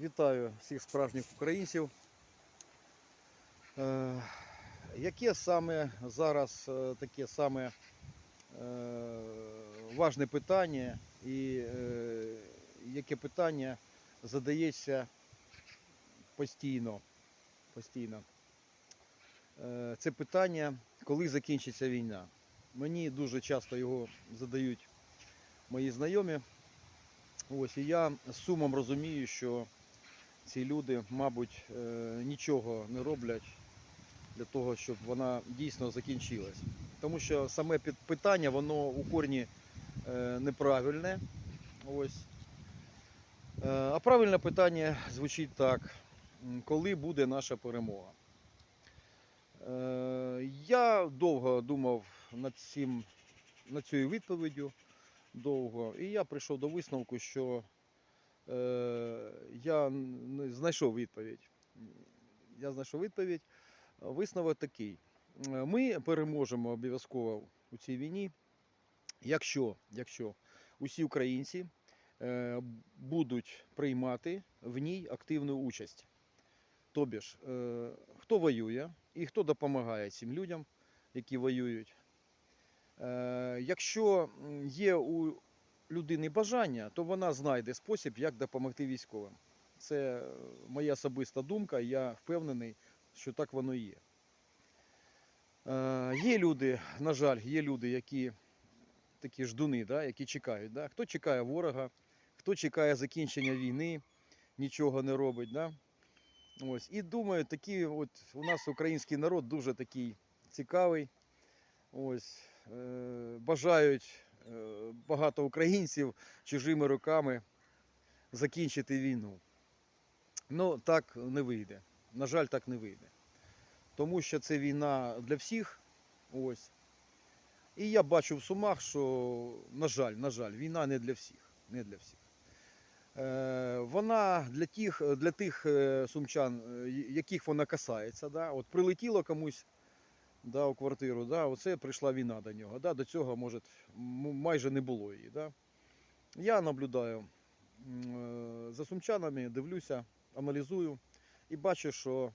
Вітаю всіх справжніх українців. Е, Яке саме зараз е, таке саме е, важне питання і яке питання задається постійно? постійно? Це питання, коли закінчиться війна. Мені дуже часто його задають мої знайомі. Ось, і я з сумом розумію, що ці люди, мабуть, е, нічого не роблять для того, щоб вона дійсно закінчилась. Тому що саме питання, воно у корні е, неправильне. Ось. Е, А правильне питання звучить так: коли буде наша перемога? Я довго думав над цим, над цією відповіддю довго. І я прийшов до висновку, що я знайшов відповідь. Я знайшов відповідь. Висновок такий. Е, Ми переможемо обов'язково у цій війні, якщо, якщо усі українці е, будуть приймати в ній активну участь. Тобі ж, е, хто воює і хто допомагає цим людям, які воюють. Е, Якщо є у людини бажання, то вона знайде спосіб, як допомогти військовим. Це е, моя особиста думка, я впевнений, що так воно і є. Е, Є люди, на жаль, є люди, які такі ждуни, да, які чекають. Да? Хто чекає ворога, хто чекає закінчення війни, нічого не робить. Да? Ось. І думаю, такі от у нас український народ дуже такий цікавий. Ось, е, бажають багато українців чужими руками закінчити війну. Ну, так не вийде. На жаль, так не вийде. Тому що це війна для всіх. Ось. І я бачу в сумах, що, на жаль, на жаль, війна не для всіх. Не для всіх. Е, вона для тих, для тих е, сумчан, е, яких вона касається. Да? От прилетіло комусь да, у квартиру, да, оце прийшла війна до нього. Да, до цього, може, майже не було її. Да. Я наблюдаю е, за сумчанами, дивлюся, аналізую і бачу, що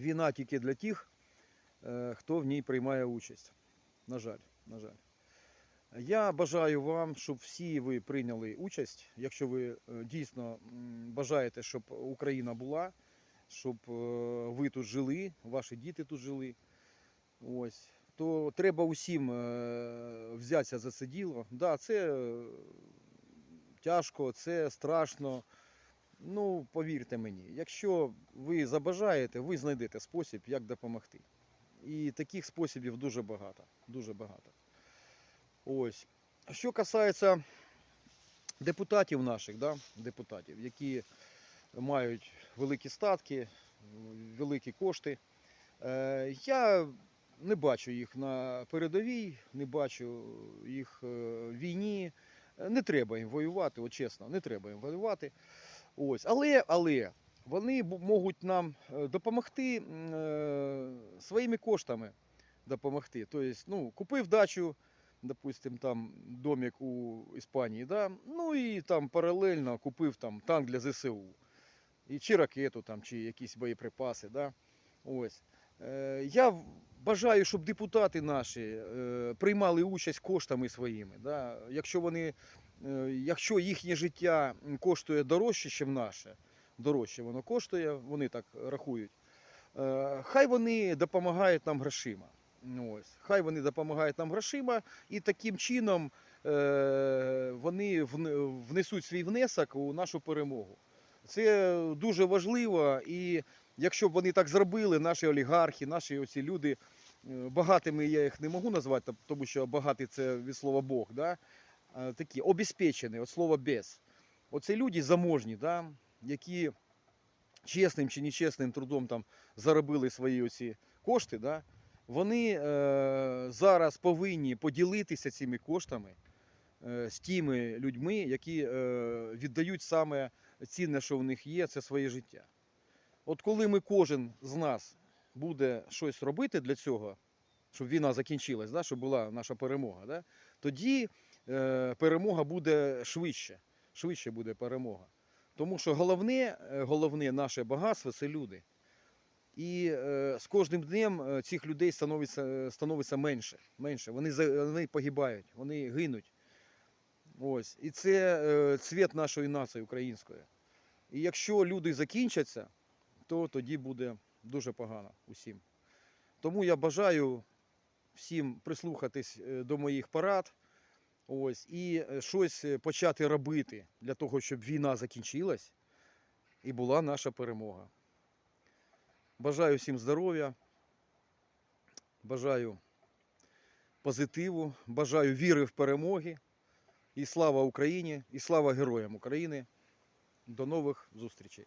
війна тільки для тих, е, хто в ній приймає участь. На жаль, на жаль. Я бажаю вам, щоб всі ви прийняли участь, якщо ви е, дійсно бажаєте, щоб Україна була, щоб ви тут жили, ваші діти тут жили. Ось. То треба усім е, взятися за це діло. Да, це е, тяжко, це страшно. Ну, повірте мені, якщо ви забажаєте, ви знайдете спосіб, як допомогти. І таких способів дуже багато. Дуже багато. Ось. Що касається депутатів наших, да, депутатів, які мають великі статки, великі кошти. Е, я не бачу їх на передовій, не бачу їх е, в війні. Е, Не треба їм воювати, от чесно, не треба їм воювати. Ось. Але, але вони можуть нам е, допомогти е, своїми коштами допомогти. Тобто, ну, купив дачу, допустим, там домик у Іспанії, да? ну і там паралельно купив там танк для ЗСУ. І чи ракету, там, чи якісь боєприпаси. Да? Ось. Е, Я бажаю, щоб депутати наші е, приймали участь коштами своїми. Да? Якщо, вони, е, якщо їхнє життя коштує дорожче, ніж наше, дорожче воно коштує, вони так рахують. е, Хай вони допомагають нам грошима. Ось. Хай вони допомагають нам грошима, і таким чином вони внесуть свій внесок у нашу перемогу. Це дуже важливо, і якщо б вони так зробили, наші олігархи, наші оці люди, е, багатими я їх не можу назвати, тому що багатий це від слова Бог, да? такі обезпечені, от слово без. Оце люди заможні, да? які чесним чи нечесним трудом там заробили свої оці кошти, да? вони е, зараз повинні поділитися цими коштами е, з тими людьми, які е, віддають саме цінне, що в них є, це своє життя. От коли ми кожен з нас буде щось робити для цього, щоб війна закінчилась, да, щоб була наша перемога, да, тоді е, перемога буде швидше. Швидше буде перемога. Тому що головне, е, головне наше багатство це люди. І е, з кожним днем е, цих людей становиться, становиться менше. менше. Вони, вони погибають, вони гинуть. Ось. І це е, цвіт нашої нації української. І якщо люди закінчаться, то тоді буде дуже погано усім. Тому я бажаю всім прислухатись е, до моїх порад. Ось, і е, щось е, почати робити для того, щоб війна закінчилась і була наша перемога. Бажаю всім здоров'я, бажаю позитиву, бажаю віри в перемоги. І слава Україні, і слава героям України. До нових зустрічей.